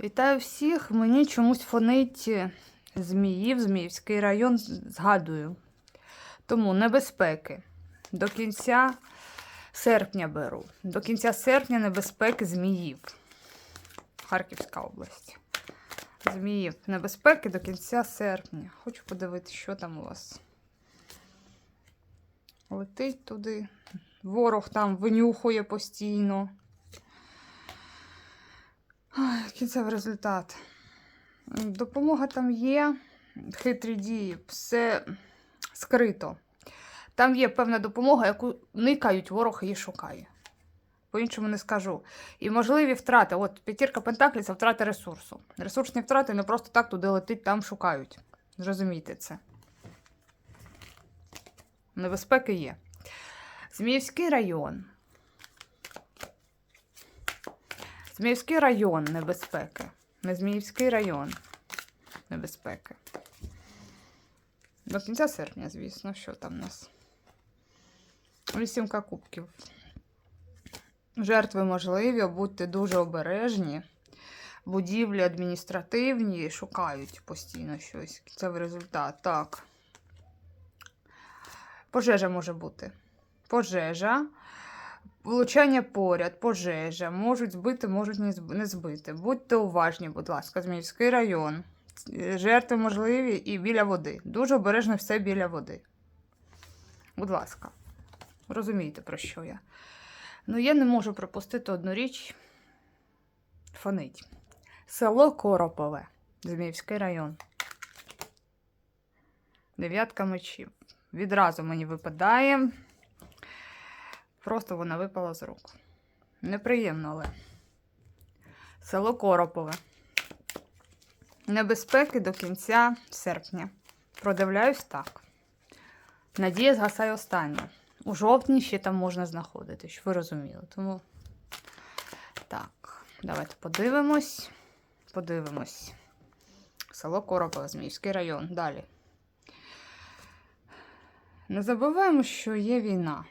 Вітаю всіх. Мені чомусь фонить Зміїв, Зміївський район, згадую. Тому небезпеки. До кінця серпня беру. До кінця серпня небезпеки Зміїв. Харківська область. Зміїв. Небезпеки до кінця серпня. Хочу подивитися, що там у вас. Летить туди. Ворог там винюхує постійно. Ай, Кінцевий результат. Допомога там є, хитрі дії, все скрито. Там є певна допомога, яку никають, ворог її шукає. По-іншому не скажу. І можливі втрати. От п'ятірка Пентаклів це втрати ресурсу. Ресурсні втрати не просто так туди летить, там шукають. Зрозумійте це. Небезпеки є. Зміївський район. Зміївський район небезпеки. Не Зміївський район небезпеки. До кінця серпня, звісно, що там у нас. Вісімка кубків. Жертви можливі, будьте дуже обережні. Будівлі адміністративні шукають постійно щось. Кінцевий результат. Так. Пожежа може бути. Пожежа. Влучання поряд, пожежа, можуть збити, можуть не збити. Будьте уважні, будь ласка, Зміївський район. Е, Жертви можливі і біля води. Дуже обережно все біля води. Будь ласка, розумієте, про що я. Ну, я не можу пропустити одну річ. Фонить. Село Коропове, Зміївський район. Дев'ятка мечів. Відразу мені випадає. Просто вона випала з рук. Неприємно, але. Село Коропове. Небезпеки до кінця серпня. Продивляюсь так. Надія згасає остання. У жовтні ще там можна знаходитись, щоб ви розуміли. Тому так, давайте подивимось. Подивимось. Село Коропове, Зміївський район. Далі. Не забуваємо, що є війна.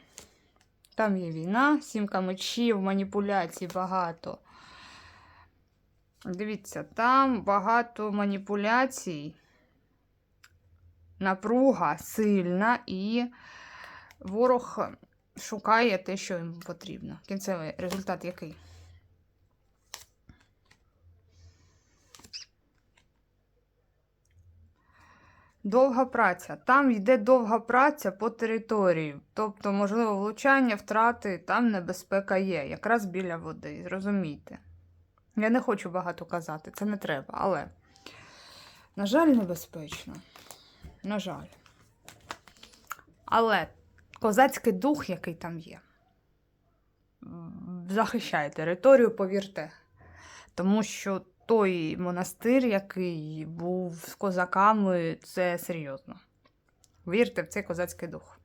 Там є війна, сімка мечів, маніпуляцій багато. Дивіться, там багато маніпуляцій, напруга сильна, і ворог шукає те, що йому потрібно. Кінцевий результат який? Довга праця. Там йде довга праця по території. Тобто, можливо, влучання, втрати, там небезпека є, якраз біля води. Зрозумійте. Я не хочу багато казати, це не треба, але, на жаль, небезпечно. На жаль. Але козацький дух, який там є, захищає територію, повірте. Тому що той монастир, який був з козаками, це серйозно. Вірте в цей козацький дух.